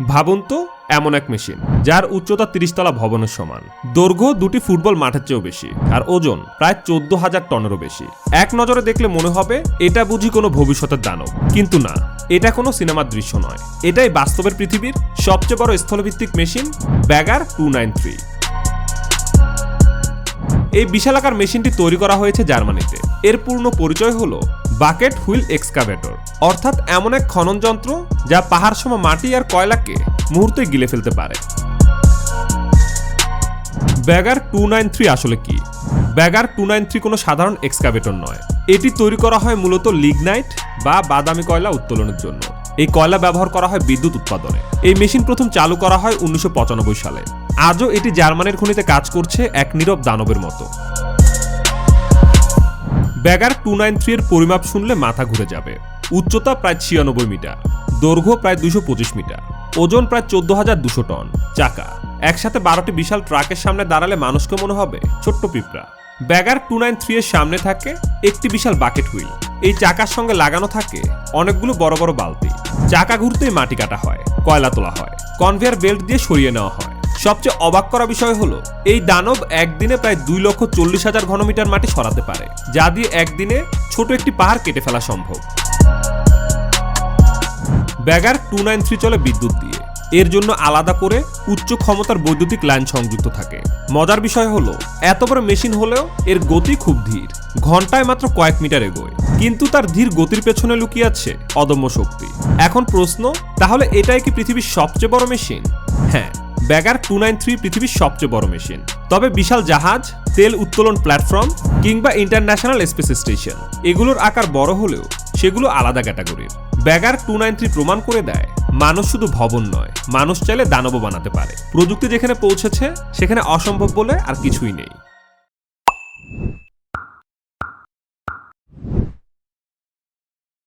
ভাবুন তো, এমন এক মেশিন, যার উচ্চতা তিরিশ তলা ভবনের সমান। দৈর্ঘ্য দুটি ফুটবল মাঠের চেয়েও বেশি, আর ওজন প্রায় চোদ্দ হাজার টনেরও বেশি। এক নজরে দেখলে মনে হবে, এটা বুঝি কোনো ভবিষ্যতের দানব। কিন্তু না, এটা কোনো সিনেমার দৃশ্য নয়। এটাই বাস্তবের পৃথিবীর সবচেয়ে বড় স্থলভিত্তিক machine, bagger two nine three. এই বিশালাকার মেশিনটি তৈরি করা হয়েছে জার্মানিতে। এর পূর্ণ পরিচয় হল বাকেট হুইল এক্সকাভেটর। অর্থাৎ এমন এক খনন যন্ত্র যা পাহাড় সম মাটি আর কয়লাকে মুহূর্তে গিলে ফেলতে পারে। ব্যাগার টু নাইন থ্রি আসলে কি? ব্যাগার টু নাইন থ্রি কোনো সাধারণ এক্সকাভেটর নয়। এটি তৈরি করা হয় মূলত লিগনাইট বা বাদামি কয়লা উত্তোলনের জন্য। এই কয়লা ব্যবহার করা হয় বিদ্যুৎ উৎপাদনে। এই মেশিন প্রথম চালু করা হয় উনিশশো পঁচানব্বই সালে। আজও এটি জার্মানির খনিতে কাজ করছে এক নীরব দানবের মতো। ব্যাগার টু নাইন থ্রি এর পরিমাপ শুনলে মাথা ঘুরে যাবে। উচ্চতা প্রায় ছিয়ানব্বই মিটার, দৈর্ঘ্য প্রায় দুশো পঁচিশ মিটার, ওজন প্রায় চোদ্দ হাজার দুশো টন, চাকা। একসাথে বারোটি বিশাল ট্রাকের সামনে দাঁড়ালে মানুষকে মনে হবে, ছোট্ট পিঁপড়া। ব্যাগার টু নাইন থ্রি এর সামনে থাকে একটি বিশাল বাকেট হুইল। এই চাকার সঙ্গে লাগানো থাকে অনেকগুলো বড় বড় বালতি। চাকা ঘুরতেই মাটি কাটা হয়, কয়লা তোলা হয়, কনভেয়ার বেল্ট দিয়ে সরিয়ে নেওয়া হয়। সবচেয়ে অবাক করা বিষয় হলো, এই দানব একদিনে প্রায় দুই লক্ষ চল্লিশ হাজার ঘনমিটার মাটি সরাতে পারে, যা দিয়ে একদিনে ছোট একটি পাহাড় কেটে ফেলা সম্ভব। ব্যাগার টু নাইন থ্রি চলে বিদ্যুৎ দিয়ে। এর জন্য আলাদা করে উচ্চ ক্ষমতার বৈদ্যুতিক লাইন সংযুক্ত থাকে। মজার বিষয় হলো, এত বড় মেশিন হলেও এর গতি খুব ধীর, ঘন্টায় মাত্র কয়েক মিটার এগোয়। কিন্তু তার ধীর গতির পেছনে লুকিয়ে আছে অদম্য শক্তি। এখন প্রশ্ন, তাহলে এটাই কি পৃথিবীর সবচেয়ে বড় মেশিন? হ্যাঁ ব্যাগার টু নাইন থ্রি পৃথিবীর সবচেয়ে বড় মেশিন। তবে বিশাল জাহাজ, তেল উত্তোলন প্ল্যাটফর্ম কিংবা ইন্টারন্যাশনাল স্পেস স্টেশন, এগুলোর আকার বড় হলেও সেগুলো আলাদা ক্যাটাগরির। ব্যাগার টু নাইন থ্রি প্রমাণ করে দেয়, মানুষ শুধু ভবন নয়, মানুষ চাইলে দানব বানাতে পারে। প্রযুক্তি যেখানে পৌঁছেছে, সেখানে অসম্ভব বলে আর কিছুই নেই।